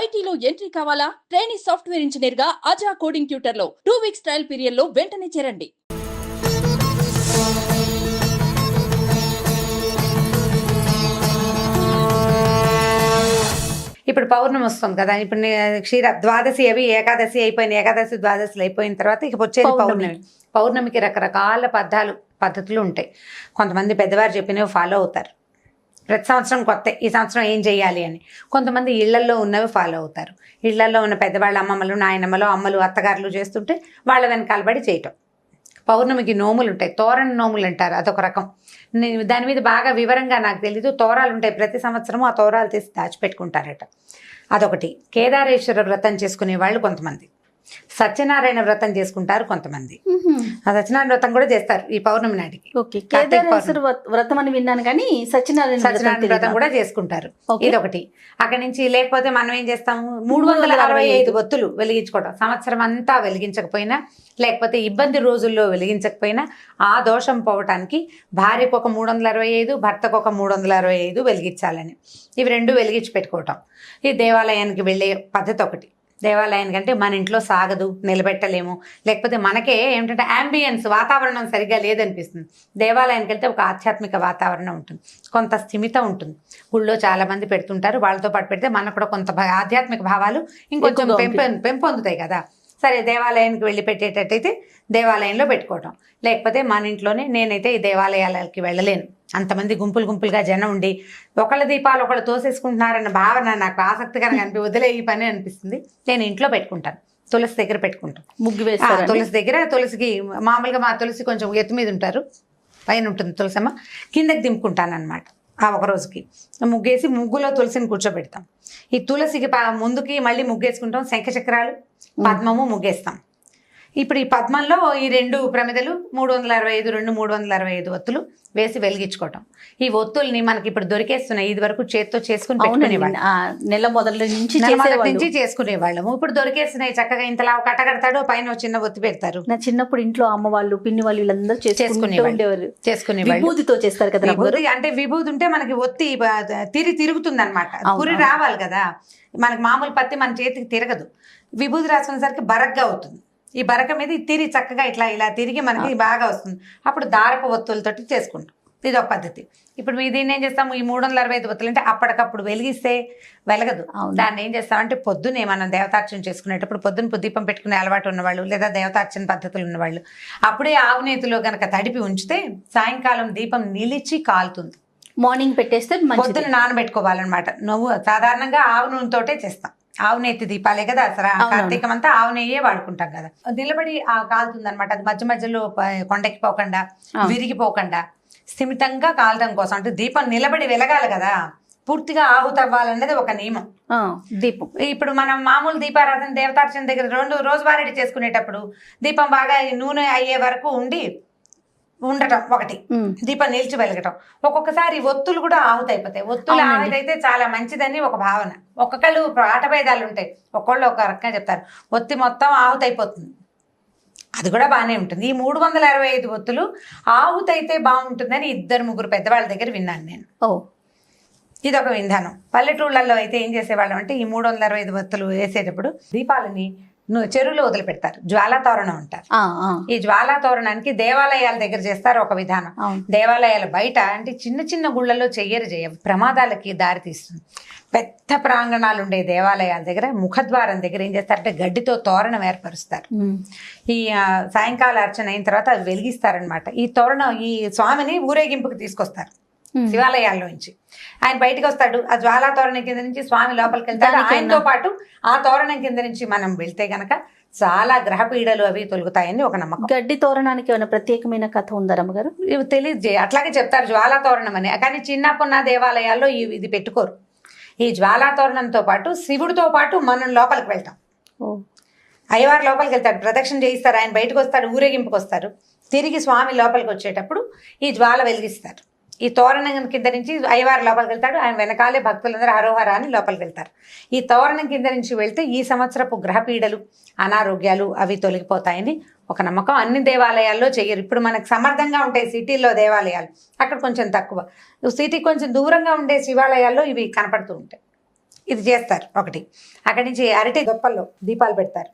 ఐటీలో ఎంట్రీ కావాలా? Trainee software ఇంజనీర్గా అజా కోడింగ్ ట్యూటర్లో టూ వీక్స్ ట్రయల్ పీరియడ్లో వెంటనే చేరండి. ఇప్పుడు పౌర్ణమి వస్తుంది కదా. ఇప్పుడు క్షీర ద్వాదశి అవి ఏకాదశి అయిపోయిన ఏకాదశి ద్వాదశిలు అయిపోయిన తర్వాత ఇక వచ్చేది పౌర్ణమి. పౌర్ణమి. పౌర్ణమికి రకరకాల పద్దాలు పద్ధతులు ఉంటాయి. కొంతమంది పెద్దవారు చెప్పినవి ఫాలో అవుతారు. ప్రతి సంవత్సరం కొత్త ఈ సంవత్సరం ఏం చేయాలి అని. కొంతమంది ఇళ్ళల్లో ఉన్నవి ఫాలో అవుతారు. ఇళ్ళల్లో ఉన్న పెద్దవాళ్ళ అమ్మమ్మలు నాయనమ్మలు అమ్మలు అత్తగారులు చేస్తుంటే వాళ్ళ వెనకాలబడి చేయటం. పౌర్ణమికి నోములు ఉంటాయి. తోరణ నోములు అంటారు అదొక రకం. నేను దాని మీద బాగా వివరంగా నాకు తెలీదు. తోరాలు ఉంటాయి. ప్రతి సంవత్సరము ఆ తోరాలు తీసి దాచిపెట్టుకుంటారట. అదొకటి. కేదారేశ్వర వ్రతం చేసుకునే వాళ్ళు కొంతమంది. సత్యనారాయణ వ్రతం చేసుకుంటారు కొంతమంది. ఆ సత్యనారాయణ వ్రతం కూడా చేస్తారు ఈ పౌర్ణమి నాటికి. వ్రత- అని విన్నాను కానీ సత్యనారాయణ సత్యనారాయణ వ్రతం? కూడా చేసుకుంటారు. ఓకే. ఇదొకటి. అక్కడి నుంచి లేకపోతే మనం ఏం చేస్తాము? మూడు వందల అరవై ఐదు ఒత్తులు వెలిగించుకోవడం సంవత్సరం అంతా వెలిగించకపోయినా లేకపోతే ఇబ్బంది రోజుల్లో వెలిగించకపోయినా ఆ దోషం పోవటానికి భార్యకు ఒక మూడు వందల అరవై ఐదు భర్తకు ఒక మూడు వందల అరవై ఐదు వెలిగించాలని. ఇవి రెండు వెలిగించి పెట్టుకోవటం. ఈ దేవాలయానికి వెళ్ళే పద్ధతి ఒకటి. దేవాలయానికి అంటే మన ఇంట్లో సాగదు నిలబెట్టలేము. లేకపోతే మనకే ఏమిటంటే అంబియన్స్ వాతావరణం సరిగ్గా లేదనిపిస్తుంది. దేవాలయానికి వెళ్తే ఒక ఆధ్యాత్మిక వాతావరణం ఉంటుంది. కొంత స్థిమిత ఉంటుంది. గుళ్ళో చాలా మంది పెడుతుంటారు. వాళ్ళతో పాటు పెడితే మనకు కూడా కొంత ఆధ్యాత్మిక భావాలు ఇంకొంచెం పెంపొందుతాయి కదా. సరే దేవాలయానికి వెళ్ళి పెట్టేటట్టయితే దేవాలయంలో పెట్టుకోవటం. లేకపోతే మన ఇంట్లోనే నేనైతే ఈ దేవాలయాలకి వెళ్ళలేను. అంతమంది గుంపులు గుంపులుగా జనం ఉండి ఒకళ్ళ దీపాలు ఒకళ్ళు తోసేసుకుంటున్నారన్న భావన నాకు ఆసక్తికరంగా అనిపి వదిలే ఈ పని అనిపిస్తుంది. నేను ఇంట్లో పెట్టుకుంటాను. తులసి దగ్గర పెట్టుకుంటాను ముగ్గు ఆ, వేస్తారు తులసి దగ్గర తులసికి మామూలుగా మా తులసి కొంచెం ఎత్తు మీద ఉంటారు. పైన ఉంటుంది తులసమ్మ. కిందకి దింపుకుంటాను అనమాట ఆ ఒక రోజుకి. ముగ్గేసి ముగ్గులో తులసిని కూర్చోబెడతాం. ఈ తులసికి ముందుకి మళ్ళీ ముగ్గేసుకుంటాం. శంఖ చక్రాలు పద్మము ముగ్గేస్తాం ఇప్పుడు ఈ పద్మంలో ఈ రెండు ప్రమిదలు మూడు వందల అరవై ఐదు రెండు మూడు వందల అరవై ఐదు ఒత్తులు వేసి వెలిగించుకోవటం. ఈ ఒత్తుల్ని మనకి ఇప్పుడు దొరికేస్తున్నాయి. ఇది వరకు చేత్తో చేసుకుని పెట్టుకునేవాళ్ళం. నెల మొదల నుంచి నుంచి చేసుకునే వాళ్ళము ఇప్పుడు దొరికేస్తున్నాయి. చక్కగా ఇంతలా కట్టగడతాడు పైన చిన్న ఒత్తి పెడతారు. నా చిన్నప్పుడు ఇంట్లో అమ్మ వాళ్ళు పిన్ని వాళ్ళు వీళ్ళందరూ చేసుకునేవాళ్ళు. ఉండేవారు చేసుకునే వాళ్ళు విభూతితో చేస్తారు కదా? విభూతి అంటే విభూతి ఉంటే మనకి ఒత్తి బ- తిరి తిరుగుతుంది అనమాట పురి. రావాలి కదా. మనకి మామూలు పత్తి మన చేతికి తిరగదు. విభూతి రాసుకునేసరికి బరగ్గా అవుతుంది. ఈ బరక మీద ఈ తిరి చక్కగా ఇట్లా ఇలా తిరిగి మనకి బాగా వస్తుంది. అప్పుడు దారపు ఒత్తులతోటి చేసుకుంటాం. ఇది ఒక పద్ధతి. ఇప్పుడు మీ దీన్ని ఏం చేస్తాము? ఈ మూడు వందల అరవై ఐదు ఒత్తులు అంటే అప్పటికప్పుడు వెలిగిస్తే వెలగదు. దాన్ని ఏం చేస్తామంటే పొద్దునే మనం దేవతార్చన చేసుకునేటప్పుడు పొద్దున దీపం పెట్టుకునే అలవాటు ఉన్నవాళ్ళు లేదా దేవతార్చన పద్ధతులు ఉన్నవాళ్ళు అప్పుడే ఆవునేతిలో గనక తడిపి ఉంచితే సాయంకాలం దీపం నిలిచి కాలుతుంది. మార్నింగ్ పెట్టేస్తే పొద్దున నానబెట్టుకోవాలన్నమాట. నువ్వు సాధారణంగా ఆవు నూనెతోటే చేస్తాం. ఆవు నెత్తి దీపాలే కదా అసలు. కార్తీకం అంతా ఆవు నెయ్యే వాడుకుంటాం కదా. నిలబడి ఆ కాలుతుంది అనమాట అది మధ్య మధ్యలో కొండకి పోకుండా. విరిగిపోకుండా స్థిమితంగా కాలడం కోసం. అంటే దీపం నిలబడి వెలగాలి కదా. పూర్తిగా ఆహుతవ్వాలన్నది ఒక నియమం. దీపం. ఇప్పుడు మనం మామూలు దీపారాధన దేవతార్చన దగ్గర రెండు రోజువారీ చేసుకునేటప్పుడు దీపం బాగా నూనె అయ్యే వరకు ఉండి ఉండటం ఒకటి. దీపం నిలిచి వెలగటం. ఒక్కొక్కసారి ఒత్తులు కూడా ఆహుతైపోతాయి ఒత్తులు. ఆహుతైతే చాలా మంచిదని ఒక భావన. ఒక్కొక్కళ్ళు ఆటభేదాలు ఉంటాయి. ఒక్కొళ్ళు ఒక రకంగా చెప్తారు. ఒత్తి మొత్తం ఆహుతైపోతుంది అది కూడా బాగానే ఉంటుంది. ఈ మూడు వందల అరవై ఐదు ఒత్తులు ఆహుతైతే బాగుంటుందని ఇద్దరు ముగ్గురు పెద్దవాళ్ళ దగ్గర విన్నాను నేను. ఓ. ఇది ఒక విధానం. పల్లెటూళ్ళల్లో అయితే ఏం చేసేవాళ్ళం అంటే ఈ మూడు వందల అరవై ఐదు ఒత్తులు వేసేటప్పుడు దీపాలని చెరువులో వదిలిపెడతారు. జ్వాలా తోరణం అంటారు ఈ జ్వాలా తోరణానికి దేవాలయాల దగ్గర చేస్తారు ఒక విధానం. దేవాలయాల బయట అంటే చిన్న చిన్న గుళ్ళల్లో చెయ్యరు చేయ ప్రమాదాలకి దారి తీస్తుంది. పెద్ద ప్రాంగణాలు ఉండే దేవాలయాల దగ్గర ముఖద్వారం దగ్గర ఏం చేస్తారంటే గడ్డితో తోరణం ఏర్పరుస్తారు. ఈ సాయంకాల అర్చన అయిన తర్వాత అది వెలిగిస్తారనమాట ఈ తోరణం ఈ స్వామిని ఊరేగింపుకి తీసుకొస్తారు. ఉమ్. శివాలయాల్లో నుంచి ఆయన బయటకు వస్తాడు ఆ జ్వాలా తోరణం కింద నుంచి స్వామి లోపలికి వెళ్తాడు. ఆయనతో పాటు ఆ తోరణం కింద నుంచి మనం వెళ్తే గనక చాలా గ్రహ పీడలు అవి తొలుగుతాయని ఒక నమ్మకం. గడ్డి తోరణానికి ఏమైనా ప్రత్యేకమైన కథ ఉందా రమ్మగారు? ఇవి తెలియదు అట్లాగే చెప్తారు జ్వాలా తోరణం అని. కానీ చిన్నప్పున్న దేవాలయాల్లో ఇవి- ఇది పెట్టుకోరు. ఈ జ్వాలా తోరణంతో పాటు శివుడితో పాటు మనం లోపలికి వెళ్తాం. ఓ. అయ్యవారు లోపలికి వెళ్తాడు ప్రదక్షిణ చేయిస్తారు. ఆయన బయటకు వస్తాడు ఊరేగింపుకి వస్తారు తిరిగి స్వామి లోపలికి వచ్చేటప్పుడు ఈ జ్వాల వెలిగిస్తారు. ఈ తోరణం కింద నుంచి అయ్యవారు లోపలికి వెళ్తాడు. ఆయన వెనకాలే భక్తులందరూ హరోహర అని లోపలికి వెళ్తారు. ఈ తోరణం కింద నుంచి వెళ్తే ఈ సంవత్సరపు గ్రహపీడలు అనారోగ్యాలు అవి తొలగిపోతాయని ఒక నమ్మకం. అన్ని దేవాలయాల్లో చేయరు. ఇప్పుడు మనకు సమర్థంగా ఉంటాయి సిటీల్లో దేవాలయాలు. అక్కడ కొంచెం తక్కువ. సిటీ కొంచెం దూరంగా ఉండే శివాలయాల్లో ఇవి కనపడుతూ ఉంటాయి. ఇది చేస్తారు ఒకటి. అక్కడి నుంచి అరటి దొప్పల్లో దీపాలు పెడతారు.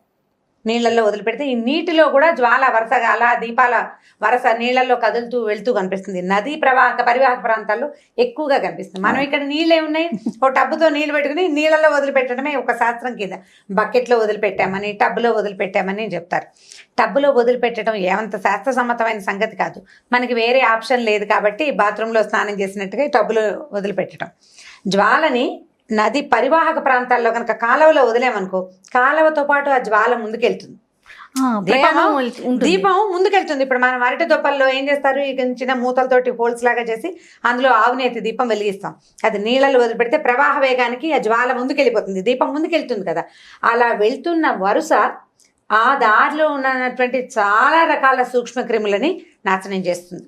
నీళ్ళల్లో వదిలిపెడితే ఈ నీటిలో కూడా జ్వాల వరుసగా అలా దీపాల వరస నీళ్ళల్లో కదులుతూ వెళ్తూ కనిపిస్తుంది. నదీ ప్రవాహక పరివాహక ప్రాంతాల్లో ఎక్కువగా కనిపిస్తుంది. మనం ఇక్కడ నీళ్ళు ఉన్నాయి ఓ టబ్బుతో నీళ్ళు పెట్టుకుని నీళ్ళల్లో వదిలిపెట్టడమే ఒక శాస్త్రం కింద. బకెట్లో వదిలిపెట్టామని టబ్బులో వదిలిపెట్టామని చెప్తారు. టబ్బులో వదిలిపెట్టడం ఏమంత శాస్త్ర సమ్మతమైన సంగతి కాదు. మనకి వేరే ఆప్షన్ లేదు కాబట్టి బాత్రూంలో స్నానం చేసినట్టుగా టబ్బులో వదిలిపెట్టడం. జ్వాలని నది పరివాహక ప్రాంతాల్లో కనుక కాలువలో వదిలేమనుకో కాలువతో పాటు ఆ జ్వాల ముందుకెళ్తుంది. దీపం ముందుకెళ్తుంది. ఇప్పుడు మనం అరటి దొప్పల్లో ఏం చేస్తారు? ఇక చిన్న మూతలతోటి హోల్స్ లాగా చేసి అందులో ఆవునేతి దీపం వెలిగిస్తాం. అది నీళ్ళలో వదిలిపెడితే ప్రవాహ వేగానికి ఆ జ్వాల ముందుకెళ్ళిపోతుంది. దీపం ముందుకెళ్తుంది కదా. అలా వెళ్తున్న వరుస ఆ దారిలో ఉన్నటువంటి చాలా రకాల సూక్ష్మ క్రిములని నాశనం చేస్తుంది.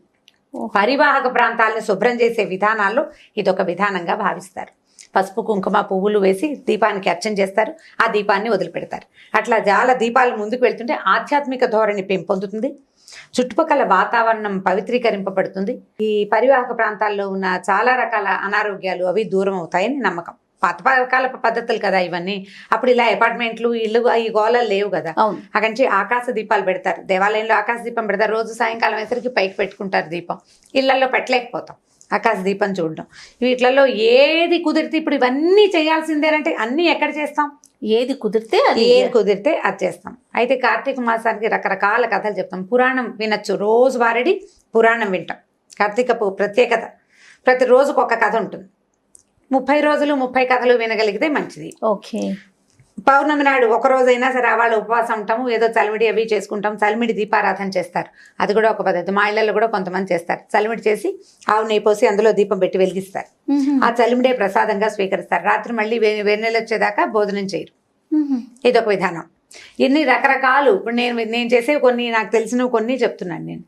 పరివాహక ప్రాంతాలను శుభ్రం చేసే విధానాల్లో ఇదొక విధానంగా భావిస్తారు. పసుపు కుంకుమ పువ్వులు వేసి దీపానికి అర్చన చేస్తారు. ఆ దీపాన్ని వదిలిపెడతారు. అట్లా జాల దీపాలు ముందుకు వెళ్తుంటే ఆధ్యాత్మిక ధోరణి పెంపొందుతుంది. చుట్టుపక్కల వాతావరణం పవిత్రీకరింపబడుతుంది. ఈ పరివాహక ప్రాంతాల్లో ఉన్న చాలా రకాల అనారోగ్యాలు అవి దూరం అవుతాయని నమ్మకం. పాతకాల పద్ధతులు కదా ఇవన్నీ. అప్పుడు ఇలా అపార్ట్మెంట్లు ఇల్లు ఈ గోళాలు లేవు కదా. అక్కడి నుంచి ఆకాశ దీపాలు పెడతారు. దేవాలయంలో ఆకాశ దీపం పెడతారు. రోజు సాయంకాలం వేసరికి పైకి పెట్టుకుంటారు దీపం. ఇళ్ళలో పెట్టలేకపోతాం. ఆకాశ దీపం చూడడం. వీటిలలో ఏది కుదిరితే ఇప్పుడు ఇవన్నీ చేయాల్సిందేనంటే అన్నీ ఎక్కడ చేస్తాం? ఏది కుదిరితే అది ఏది కుదిరితే అది చేస్తాం. అయితే కార్తీక మాసానికి రకరకాల కథలు చెప్తాం. పురాణం వినొచ్చు. రోజు వారడి పురాణం వింటాం. కార్తీక పు- ప్రత్యేకత. ప్రతి రోజుకు ఒక కథ ఉంటుంది. ముప్పై రోజులు ముప్పై కథలు వినగలిగితే మంచిది. ఓకే. పౌర్ణమి నాడు ఒక రోజైనా సరే వాళ్ళు ఉపవాసం ఉంటాము ఏదో చలిమిడి అవి చేసుకుంటాం చలిమిడి దీపారాధన చేస్తారు. అది కూడా ఒక పద్ధతి. మా ఇళ్ళల్లో కూడా కొంతమంది చేస్తారు. చలిమిడి చేసి ఆవు నెయ్యి పోసి అందులో దీపం పెట్టి వెలిగిస్తారు. ఆ చలిమిడే ప్రసాదంగా స్వీకరిస్తారు. రాత్రి మళ్ళీ వే- వెన్నెల వచ్చేదాకా భోజనం చేయరు. ఇది ఒక విధానం. ఎన్ని రకరకాలు ఇప్పుడు నేను నేను చేసే కొన్ని నాకు తెలిసినవి కొన్ని చెప్తున్నాను నేను.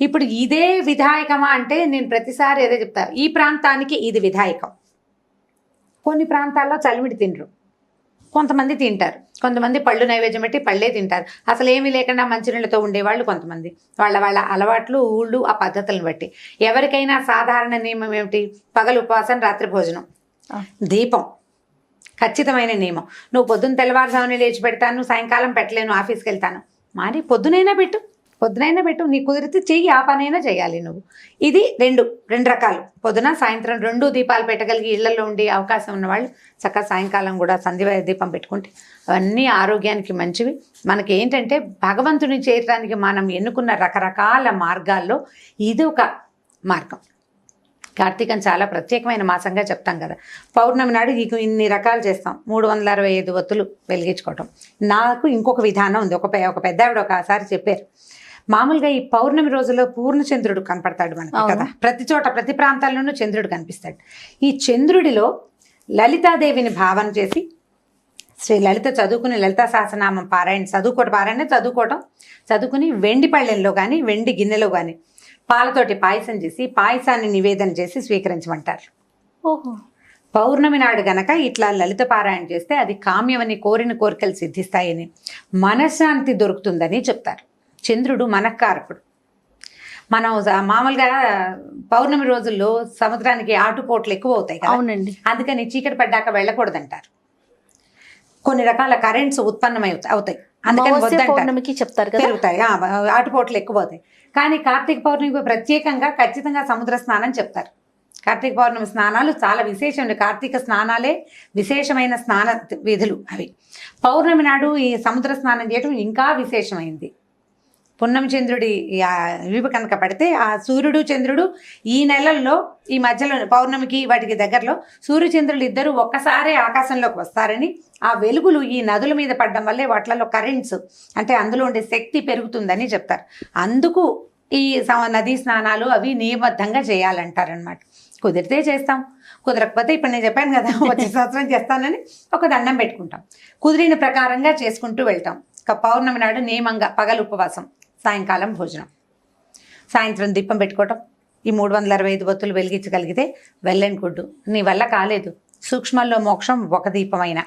ఇప్పుడు ఇదే విధాయకమా అంటే నేను ప్రతిసారి ఏదో చెప్తా ఈ ప్రాంతానికి ఇది విధాయకం. కొన్ని ప్రాంతాల్లో చలిమిడి తినరు. కొంతమంది తింటారు. కొంతమంది పళ్ళు నైవేద్యం పెట్టి పళ్ళే తింటారు. అసలు ఏమీ లేకుండా మంచినీళ్ళతో ఉండేవాళ్ళు కొంతమంది. వాళ్ళ వాళ్ళ అలవాట్లు ఊళ్ళు ఆ పద్ధతులను బట్టి. ఎవరికైనా సాధారణ నియమం ఏమిటి? పగలు ఉపవాసం రాత్రి భోజనం. దీపం. ఖచ్చితమైన నియమం. నువ్వు పొద్దున్న తెల్లవారుజామున లేచి పెడతాను సాయంకాలం పెట్టలేను ఆఫీస్కి వెళ్తాను. మరి పొద్దునైనా పెట్టు. పొద్దునైనా పెట్టు నీ కుదిరితే చెయ్యి ఆ పనైనా చేయాలి నువ్వు. ఇది రెండు రెండు రకాలు. పొద్దున సాయంత్రం రెండు దీపాలు పెట్టగలిగి ఇళ్ళలో ఉండే అవకాశం ఉన్నవాళ్ళు చక్కగా సాయంకాలం కూడా సంధ్య దీపం పెట్టుకుంటే అవన్నీ ఆరోగ్యానికి మంచివి. మనకి ఏంటంటే భగవంతుని చేరడానికి మనం ఎన్నుకున్న రకరకాల మార్గాల్లో ఇది ఒక మార్గం. కార్తీకం చాలా ప్రత్యేకమైన మాసంగా చెప్తాం కదా. పౌర్ణమి నాడు నీకు ఇన్ని రకాలు చేస్తాం. మూడు వందల అరవై ఐదు ఒత్తులు వెలిగించుకోవటం. నాకు ఇంకొక విధానం ఉంది. ఒక ఒక పెద్ద ఆవిడ ఒకసారి చెప్పారు. మామూలుగా ఈ పౌర్ణమి రోజుల్లో పూర్ణచంద్రుడు కనపడతాడు మనకి. కదా? ప్రతి చోట ప్రతి ప్రాంతాల్లోనూ చంద్రుడు కనిపిస్తాడు. ఈ చంద్రుడిలో లలితాదేవిని భావన చేసి శ్రీ లలిత చదువుకుని లలితా సహస్రనామం పారాయణ చదువుకోవటం పారాయణ చదువుకోవటం చదువుకుని వెండి పళ్ళెంలో కానీ వెండి గిన్నెలో కానీ పాలతోటి పాయసం చేసి పాయసాన్ని నివేదన చేసి స్వీకరించమంటారు. ఓహో. పౌర్ణమి నాడు గనక ఇట్లా లలిత పారాయణ చేస్తే అది కామ్యమని కోరిన కోరికలు సిద్ధిస్తాయని మనశ్శాంతి దొరుకుతుందని చెప్తారు. చంద్రుడు మనఃకారకుడు. మనం మామూలుగా పౌర్ణమి రోజుల్లో సముద్రానికి ఆటుపోట్లు ఎక్కువ అవుతాయి కదా? అవునండి. అందుకని చీకటి పడ్డాక వెళ్ళకూడదంటారు. కొన్ని రకాల కరెంట్స్ ఉత్పన్నమై అవుతాయి. అందుకని పౌర్ణమికి చెప్తారు పెరుగుతాయి. ఆటుపోట్లు ఎక్కువ అవుతాయి కానీ కార్తీక పౌర్ణమికి ప్రత్యేకంగా ఖచ్చితంగా సముద్ర స్నానం చెప్తారు. కార్తీక పౌర్ణమి స్నానాలు చాలా విశేషం కార్తీక స్నానాలే విశేషమైన స్నాన విధులు అవి. పౌర్ణమి నాడు ఈ సముద్ర స్నానం చేయడం ఇంకా విశేషమైంది. పున్నమి చంద్రుడి ఆ కనుక పడితే ఆ సూర్యుడు చంద్రుడు ఈ నెలల్లో ఈ మధ్యలో పౌర్ణమికి వాటికి దగ్గరలో సూర్యచంద్రులు ఇద్దరు ఒక్కసారే ఆకాశంలోకి వస్తారని ఆ వెలుగులు ఈ నదుల మీద పడడం వల్లే వాటిలలో కరెంట్స్ అంటే అందులో ఉండే శక్తి పెరుగుతుందని చెప్తారు. అందుకు ఈ స- నదీ స్నానాలు అవి నియమబద్ధంగా చేయాలంటారనమాట కుదిరితే చేస్తాం. కుదరకపోతే ఇప్పుడు నేను చెప్పాను కదా వచ్చే సంవత్సరం చేస్తానని ఒక దండం పెట్టుకుంటాం. కుదిరిన ప్రకారంగా చేసుకుంటూ వెళ్తాం. ఇక పౌర్ణమి నాడు నియమంగా పగలు ఉపవాసం. సాయంకాలం భోజనం. సాయంత్రం దీపం పెట్టుకోవటం ఈ మూడు వందల అరవై ఐదు బొత్తులు వెలిగించగలిగితే వెళ్ళని గుడ్డు. నీ వల్ల కాలేదు. సూక్ష్మంలో మోక్షం ఒక దీపమైన.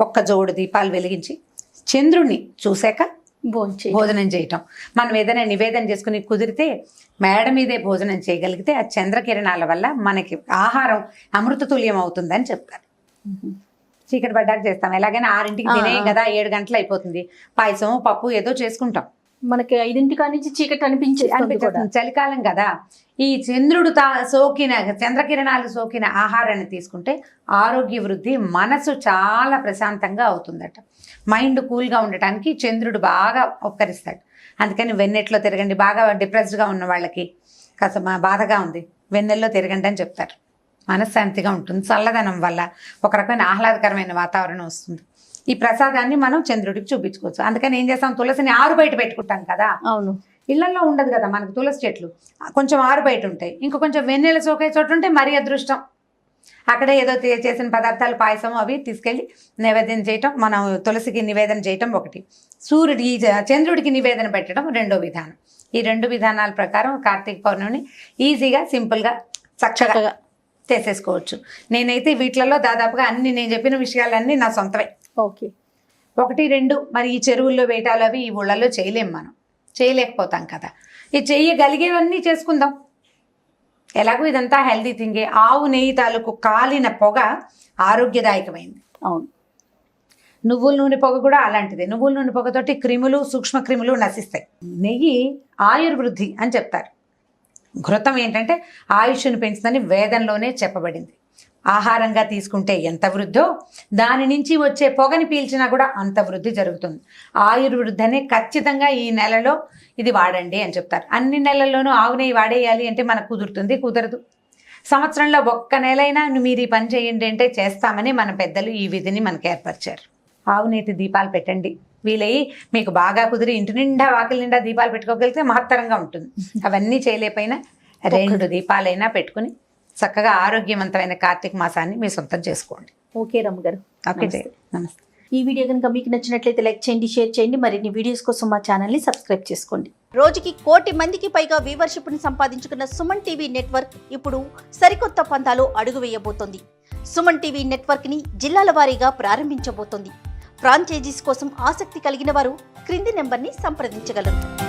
ఒక్క జోడు దీపాలు వెలిగించి చంద్రుణ్ణి చూశాక భోంచే భోజనం చేయటం. మనం ఏదైనా నివేదన చేసుకుని కుదిరితే మేడ మీదే భోజనం చేయగలిగితే ఆ చంద్రకిరణాల వల్ల మనకి ఆహారం అమృతతుల్యం అవుతుందని చెప్తారు. చీకటి పడ్డాక చేస్తాం. ఎలాగైనా ఆరింటికి ఆ. కదా ఏడు గంటలు అయిపోతుంది. పాయసం పప్పు ఏదో చేసుకుంటాం. మనకి ఐదింటికా నుంచి చీకటి అనిపించేది చలికాలం కదా. ఈ చంద్రుడు తా సోకిన చంద్రకిరణాలు సోకిన ఆహారాన్ని తీసుకుంటే ఆరోగ్య వృద్ధి మనసు చాలా ప్రశాంతంగా అవుతుందట. మైండ్ కూల్గా ఉండటానికి చంద్రుడు బాగా ఉపకరిస్తాడు. అందుకని వెన్నెట్లో తిరగండి. బాగా డిప్రెస్డ్గా ఉన్న వాళ్ళకి కాస్త బాధగా ఉంది. వెన్నెల్లో తిరగండి అని చెప్తారు. మనశ్శాంతిగా ఉంటుంది. చల్లదనం వల్ల ఒక రకమైన ఆహ్లాదకరమైన వాతావరణం వస్తుంది. ఈ ప్రసాదాన్ని మనం చంద్రుడికి చూపించుకోవచ్చు. అందుకని ఏం చేస్తాం? తులసిని ఆరు బయట పెట్టుకుంటాం కదా? అవును. ఇళ్ళలో ఉండదు కదా మనకు తులసి చెట్లు? కొంచెం ఆరు బయట ఉంటాయి. ఇంకా కొంచెం వెన్నెల సోకే చోటు ఉంటే మరీ అదృష్టం. అక్కడే ఏదో చేసిన పదార్థాలు పాయసం అవి తీసుకెళ్ళి నివేదన చేయటం మనం తులసికి నివేదన చేయటం ఒకటి. సూర్యుడి చంద్రుడికి నివేదన పెట్టడం రెండో విధానం. ఈ రెండు విధానాల ప్రకారం కార్తీక పౌర్ణమిని ఈజీగా సింపుల్గా చక్కగా. చేసేసుకోవచ్చు. నేనైతే వీటిలలో దాదాపుగా అన్ని నేను చెప్పిన విషయాలన్నీ నా సొంతమే ఓకే. ఒకటి రెండు మరి ఈ చెరువుల్లో వేటాలు అవి ఈ ఊళ్ళల్లో చేయలేం మనం. చేయలేకపోతాం కదా. ఈ చెయ్యగలిగేవన్నీ చేసుకుందాం. ఎలాగో ఇదంతా హెల్దీ థింగే. ఆవు నెయ్యి తాలూకు కాలిన పొగ ఆరోగ్యదాయకమైంది. అవును. నువ్వుల నూనె పొగ కూడా అలాంటిదే. నువ్వుల నూనె పొగతోటి క్రిములు సూక్ష్మ క్రిములు నశిస్తాయి. నెయ్యి ఆయుర్వృద్ధి అని చెప్తారు. ఘృతం ఏంటంటే ఆయుష్ను పెంచుదని వేదంలోనే చెప్పబడింది. ఆహారంగా తీసుకుంటే ఎంత వృద్ధో దాని నుంచి వచ్చే పొగని పీల్చినా కూడా అంత వృద్ధి జరుగుతుంది. ఆయుర్వృద్ధనే ఖచ్చితంగా ఈ నెలలో ఇది వాడండి అని చెప్తారు. అన్ని నెలల్లోనూ ఆవు నెయ్యి వాడేయాలి అంటే మనకు కుదురుతుంది కుదరదు. సంవత్సరంలో ఒక్క నెలైనా మీరు ఈ పని చేయండి అంటే చేస్తామని మన పెద్దలు ఈ విధిని మనకు ఏర్పరిచారు. ఆవు నీటి దీపాలు పెట్టండి. వీలయ్యి మీకు బాగా కుదిరి ఇంటి నిండా వాకిలి నిండా దీపాలు పెట్టుకోగలిగితే మహత్తరంగా ఉంటుంది. అవన్నీ చేయలేకపోయినా రెండు దీపాలైనా పెట్టుకుని చక్కగా ఆరోగ్యవంతమైన కార్తీక మాసాన్ని మీ సొంతం చేసుకోండి. ఓకే రమ్మ గారు. ఓకే నమస్తే. ఈ వీడియో కనుక మీకు నచ్చినట్లయితే లైక్ చేయండి షేర్ చేయండి మరిన్ని వీడియోస్ కోసం మా ఛానల్ని సబ్స్క్రైబ్ చేసుకోండి. రోజుకి కోటి మందికి పైగా వ్యూవర్షిప్ని సంపాదించుకున్న సుమన్ టీవీ నెట్వర్క్ ఇప్పుడు సరికొత్త పంతాలో అడుగు వేయబోతోంది. సుమన్ టీవీ నెట్వర్క్ని జిల్లాల వారీగా ప్రారంభించబోతోంది. ఫ్రాంచైజీస్ కోసం ఆసక్తి కలిగిన వారు క్రింది నెంబర్ని సంప్రదించగలరు.